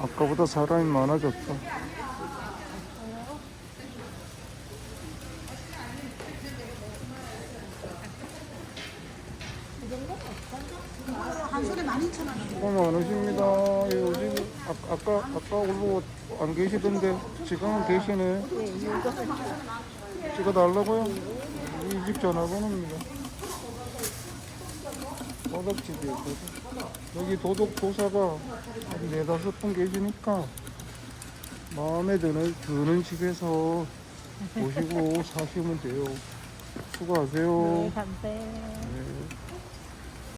아까보다 사람이 12,000원. 수고 많으십니다. 요즘 아, 아까 아까 올고 안 계시던데 지금은 계시네. 찍어달라고요? 이 집 전화번호입니다. 도덕집이 있거든. 여기 도덕 도사가 한 네다섯 분 계시니까 마음에 드는, 드는 집에서 보시고 사시면 돼요. 수고하세요. 네, 감사해요. 네.